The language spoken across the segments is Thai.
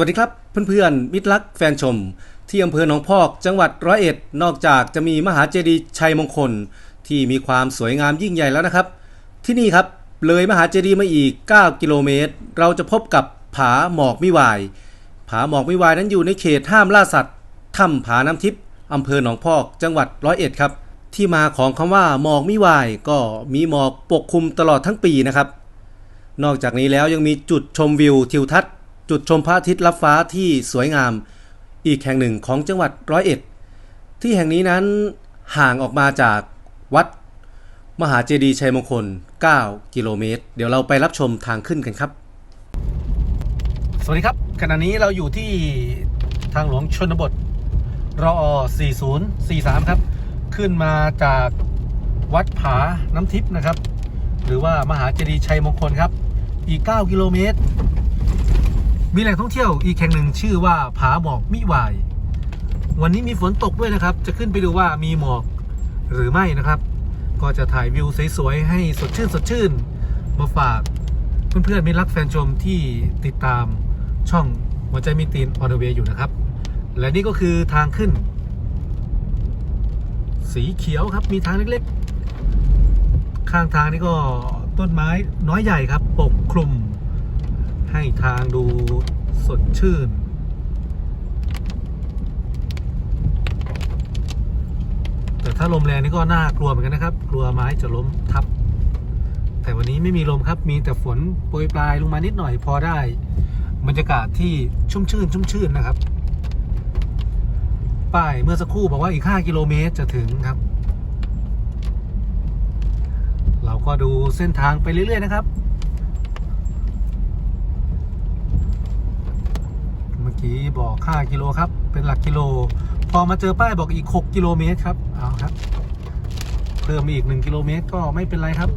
วัสดีครับเพื่อนๆมิตรรักแฟนชม ที่อำเภอหนองพอกจังหวัดร้อยเอ็ดนอกจากจะมีมหาเจดีย์ชัยมงคล ที่มีความสวยงามยิ่งใหญ่แล้วนะครับ ที่นี่ครับเลยมหาเจดีย์มาอีก 9 กิโลเมตร เราจะพบกับผาหมอกมิวาย ผาหมอกมิวายนั้นอยู่ในเขตห้ามล่าสัตว์ถ้ำผาน้ำทิพย์อำเภอหนองพอกจังหวัดร้อยเอ็ดครับ ที่มาของคำว่าหมอกมิวายก็มีหมอกปกคลุมตลอดทั้งปีนะครับ นอกจากนี้แล้วยังมีจุดชมวิวทิวทัศน์ จุดชมพระอาทิตย์ลับฟ้าที่สวยงามอีกแห่งหนึ่งของจังหวัดร้อยเอ็ด ที่แห่งนี้นั้นห่างออกมาจากวัดมหาเจดีย์ชัยมงคล 9 กิโลเมตร เดี๋ยวเราไปรับชมทางขึ้นกันครับ สวัสดีครับ ขณะนี้เราอยู่ที่ทางหลวงชนบทรอ4043 ครับ ขึ้นมาจากวัดผาน้ำทิพย์นะครับ หรือว่ามหาเจดีย์ชัยมงคลครับ อีก 9 กิโลเมตร มีแหล่งท่องเที่ยวอีกแห่งหนึ่งชื่อว่าผาหมอกมิวาย วันนี้มีฝนตกด้วยนะครับ จะขึ้นไปดูว่ามีหมอกหรือไม่นะครับ ก็จะถ่ายวิวสวยๆให้สดชื่นสดชื่น มาฝากเพื่อนๆมิรรักแฟนชมที่ติดตามช่องหัวใจมีตีนออนเวย์อยู่นะครับ และนี่ก็คือทางขึ้น สีเขียวครับมีทางเล็กๆ ข้างทางนี่ก็ต้นไม้น้อยใหญ่ครับปกคลุม ให้ทางดูสดชื่น แต่ถ้าลมแรงนี่ก็น่ากลัวเหมือนกันนะครับ กลัวไม้จะล้มทับ แต่วันนี้ไม่มีลมครับมีแต่ฝนโปรยปลายลงมานิดหน่อยพอได้ บรรยากาศที่ชุ่มชื่นชุ่มชื่นนะครับ ป้ายเมื่อสักครู่บอกว่าอีก 5 กิโลเมตรจะถึงครับ เราก็ดูเส้นทางไปเรื่อย ๆ นะครับ เมื่อ กี้บอก5กิโลครับ เป็นหลักกิโล พอมาเจอป้ายบอกอีก 6 กิโลเมตรครับ เอาครับ เพิ่มอีก 1 กิโลเมตรก็ไม่เป็นไรครับ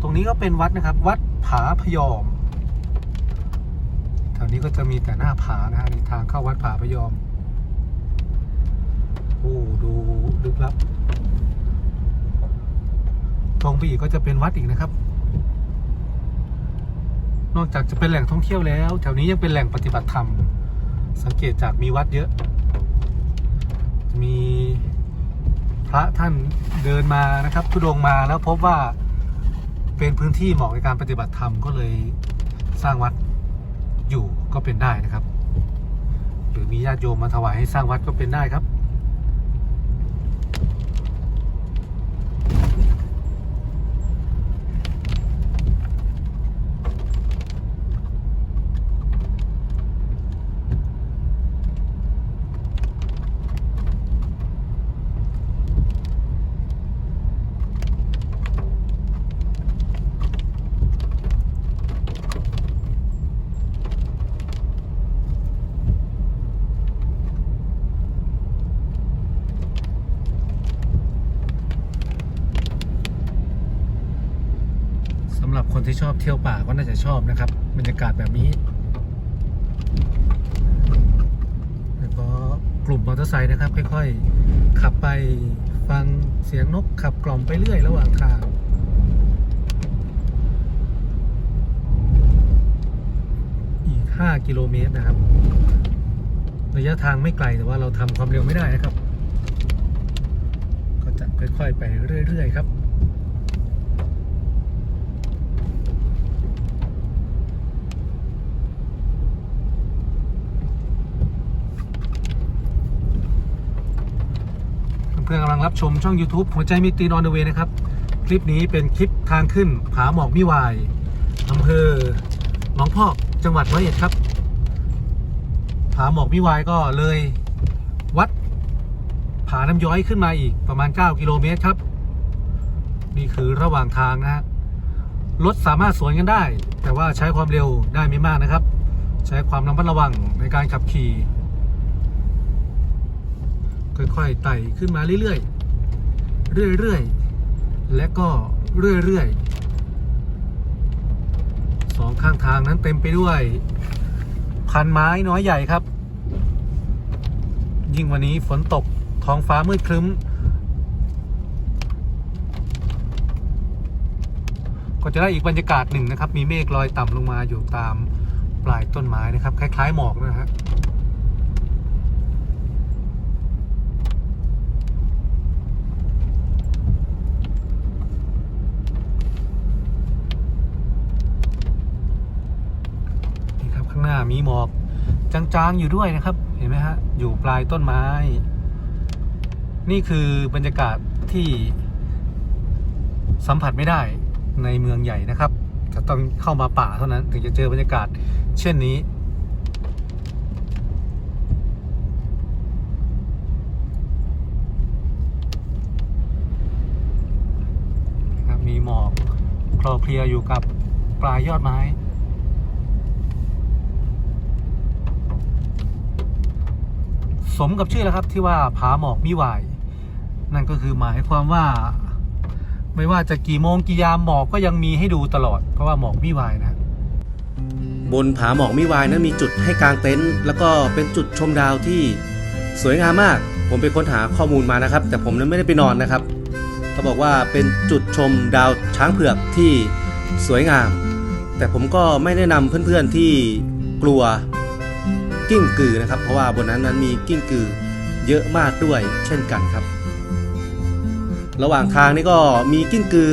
ตรงนี้ก็เป็นวัดนะครับ วัดผาพยอม แถวนี้ก็จะมีแต่หน้าผานะฮะนี่ทางเข้าวัดผาพยอม โอ้ดูลึกลับ ตรงไปอีกก็จะเป็นวัดอีกนะครับ นอกจากจะเป็นแหล่งท่องเที่ยวแล้ว แถวนี้ยังเป็นแหล่งปฏิบัติธรรม สังเกตจากมีวัดเยอะ มีพระท่านเดินมานะครับทุดงมาแล้วพบว่าเป็นพื้นที่เหมาะในการปฏิบัติธรรมก็เลยสร้างวัดอยู่ก็เป็นได้นะครับ หรือมีญาติโยมมาถวายให้สร้างวัดก็เป็นได้ครับ คนที่ชอบเที่ยวป่าก็น่าจะชอบนะครับบรรยากาศแบบนี้แล้วก็กลุ่มมอเตอร์ไซค์นะครับ ค่อย ๆ ขับไปฟังเสียงนกขับกล่อมไปเรื่อยระหว่างทางอีก 5 กิโลเมตรนะครับ ระยะทางไม่ไกลแต่ว่าเราทำความเร็วไม่ได้นะครับ ก็จะค่อย ๆ ไปเรื่อย ๆ ครับ พื่อนกำลังรับชมช่อง YouTube หัวใจมีตีนอนเวนะครับ คลิปนี้เป็นคลิปทางขึ้นผาหมอกมิวายอำเภอหนองพอกจังหวัดร้อยเอ็ดครับ ผาหมอกมิวายก็เลยวัดผาน้ำย้อยขึ้นมาอีกประมาณ 9 กิโลเมตรครับ นี่คือระหว่างทางนะฮะรถสามารถสวนกันได้ แต่ว่าใช้ความเร็วได้ไม่มากนะครับ ใช้ความระมัดระวังในการขับขี่ ค่อยๆไต่ขึ้นมาเรื่อยๆ เรื่อยๆ และก็เรื่อยๆสองข้างทางนั้นเต็มไปด้วย พันไม้น้อยใหญ่ครับ ยิ่งวันนี้ฝนตกท้องฟ้ามืดครึ้ม ก็จะได้อีกบรรยากาศหนึ่งนะครับ มีเมฆลอยต่ำลงมาอยู่ตามปลายต้นไม้นะครับ คล้าย ๆ หมอกนะฮะนี่ครับข้างหน้า มีหมอกจางๆอยู่ด้วยนะครับ เห็นไหมฮะ อยู่ปลายต้นไม้ นี่คือบรรยากาศที่สัมผัสไม่ได้ในเมืองใหญ่นะครับ จะต้องเข้ามาป่าเท่านั้น ถึงจะเจอบรรยากาศเช่นนี้นะมีหมอกคลอเคลียอยู่กับปลายยอดไม้ สมกับชื่อแล้วครับที่ว่าผาหมอกมิวาย นั่นก็คือหมายความว่า ไม่ว่าจะกี่โมงกี่ยามหมอกก็ยังมีให้ดูตลอด เพราะว่าหมอกมิวายนะบนผาหมอกมิวายนั้นมีจุดให้กางเต็นท์แล้วก็เป็นจุดชมดาวที่สวยงามมาก ผมไปค้นหาข้อมูลมานะครับ แต่ผมนั้นไม่ได้ไปนอนนะครับเขาบอกว่าเป็นจุดชมดาวช้างเผือกที่สวยงาม แต่ผมก็ไม่แนะนำเพื่อนๆที่กลัว กิ้งกือนะครับ เพราะว่าบนนั้นนั้นมีกิ้งกือเยอะมากด้วยเช่นกันครับ ระหว่างทางนี่ก็มีกิ้งกือ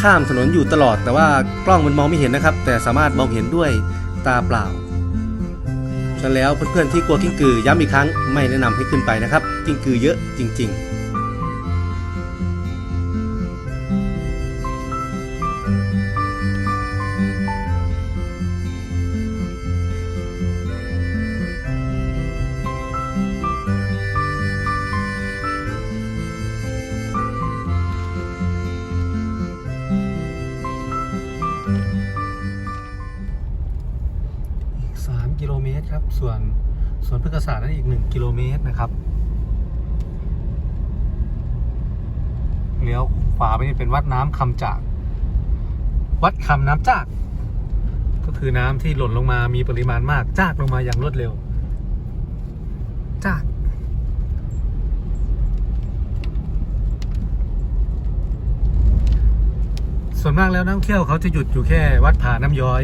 ข้ามถนนอยู่ตลอด แต่ว่ากล้องมันมองไม่เห็นนะครับ แต่สามารถมองเห็นด้วยตาเปล่าฉะนั้นแล้วเพื่อนๆที่กลัวกิ้งกือย้ำอีกครั้งไม่แนะนำให้ขึ้นไปนะครับ กิ้งกือเยอะจริง ๆ สวนพฤกษศาสตร์นั้นอีก 1 กิโลเมตรนะครับเลี้ยวขวาไปนี่เป็นวัดน้ำคำจาก วัดคำน้ำจาก ก็คือน้ำที่หล่นลงมามีปริมาณมาก จากลงมาอย่างรวดเร็ว จาก ส่วนมากแล้วนักท่องเที่ยวเขาจะหยุดอยู่แค่วัดผาน้ำย้อย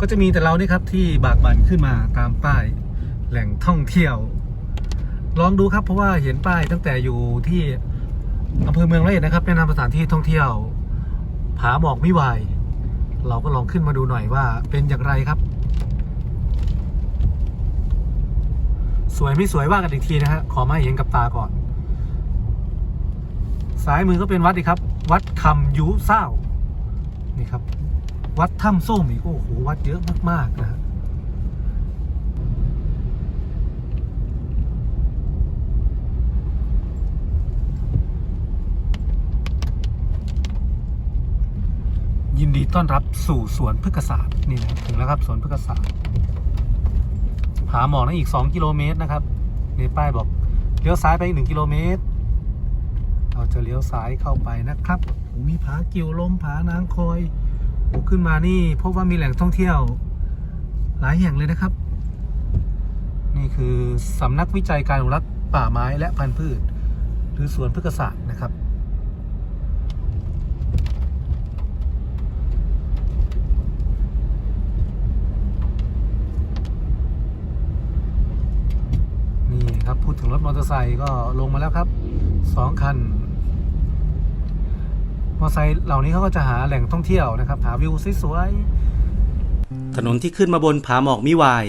ก็จะมีแต่เรานี่ครับที่บากบั่นขึ้นมาตามป้าย แหล่งท่องเที่ยว ลองดูครับเพราะว่าเห็นป้ายตั้งแต่อยู่ที่อำเภอเมืองร้อยนะครับแนะนำสถานที่ท่องเที่ยว ผาหมอกมิวายเราก็ลองขึ้นมาดูหน่อยว่าเป็นอย่างไรครับ สวยไม่สวยว่ากันอีกทีนะฮะขอมาเห็นกับตาก่อนซ้ายมือก็เป็นวัดอีกครับ วัดคำยุเศร้านี่ครับ วัดถ้ำส้มอีกโอ้โหวัดเยอะมากๆนะฮะ ต้อนรับสู่สวนพฤกษศาสตร์นี่นะถึงแล้วครับสวนพฤกษศาสตร์ผาหมอกนั่นอีก 2 กิโลเมตรนะครับในป้ายบอกเลี้ยวซ้ายไปอีก1กิโลเมตร เราจะเลี้ยวซ้ายเข้าไปนะครับโอ้มีผากิวลมผานางคอยโอ้ขึ้นมานี่พบว่ามีแหล่งท่องเที่ยว หลายแห่งเลยนะครับ นี่คือสำนักวิจัยการอนุรักษ์ป่าไม้และพันธุ์พืช หรือสวนพฤกษศาสตร์นะครับ นี่ครับพู ดถึงรถมอเตอร์ไซค์ก็ลงมาแล้วครับสองคัน มอเตอร์ไซค์เหล่านี้เขาก็จะหาแหล่งท่องเที่ยวนะครับ หาวิวสวยๆถนนที่ขึ้นมาบนผาหมอกมิวาย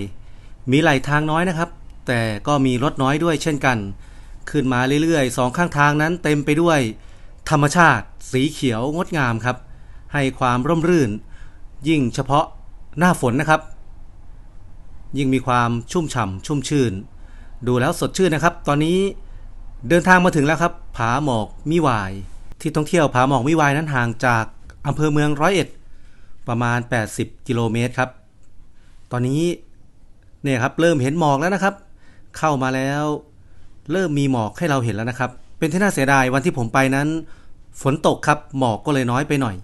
มีไหลทางน้อยนะครับ แต่ก็มีรถน้อยด้วยเช่นกัน ขึ้นมาเรื่อยๆสองข้างทางนั้นเต็มไปด้วย ธรรมชาติ สีเขียวงดงามครับ ให้ความร่มรื่น ยิ่งเฉพาะหน้าฝนนะครับ ยิ่งมีความชุ่มฉ่ำชุ่มชื่น ดูแล้วสดชื่นนะครับ ตอนนี้เดินทางมาถึงแล้วครับผาหมอกมิวาย ที่ท่องเที่ยวผาหมอกมิวายนั้นห่างจากอำเภอเมืองร้อยเอ็ดประมาณ 80 กิโลเมตรครับ ตอนนี้เนี่ยครับเริ่มเห็นหมอกแล้วนะครับ เข้ามาแล้ว เริ่มมีหมอกให้เราเห็นแล้วนะครับ เป็นที่น่าเสียดายวันที่ผมไปนั้น ฝนตกครับหมอกก็เลยน้อยไปหน่อย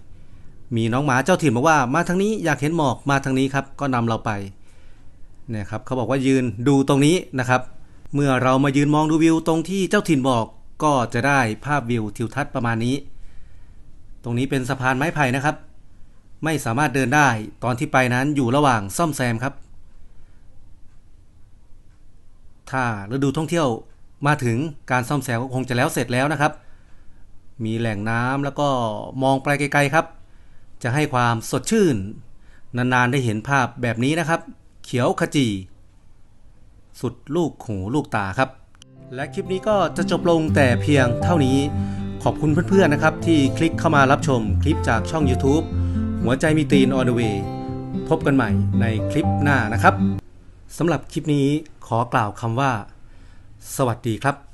มีน้องหมาเจ้าถิ่นบอกว่ามาทางนี้อยากเห็นหมอกมาทางนี้ครับก็นำเราไปเนี่ยครับเขาบอกว่ายืนดูตรงนี้นะครับ เมื่อเรามายืนมองดูวิวตรงที่เจ้าถิ่นบอกก็จะได้ภาพวิวทิวทัศน์ประมาณนี้ ตรงนี้เป็นสะพานไม้ไผ่นะครับ ไม่สามารถเดินได้ตอนที่ไปนั้นอยู่ระหว่างซ่อมแซมครับ ถ้าฤดูท่องเที่ยวมาถึงการซ่อมแซมก็คงจะแล้วเสร็จแล้วนะครับ มีแหล่งน้ำแล้วก็มองไปไกลๆครับ จะให้ความสดชื่น นานๆได้เห็นภาพแบบนี้นะครับ เขียวขจี สุดลูกหูลูกตาครับ และคลิปนี้ก็จะจบลงแต่เพียงเท่านี้ ขอบคุณเพื่อนๆนะครับ ที่คลิกเข้ามารับชมคลิปจากช่อง YouTube หัวใจมีตีน on the way พบกันใหม่ในคลิปหน้านะครับสำหรับคลิปนี้ขอกล่าวคำว่า สวัสดีครับ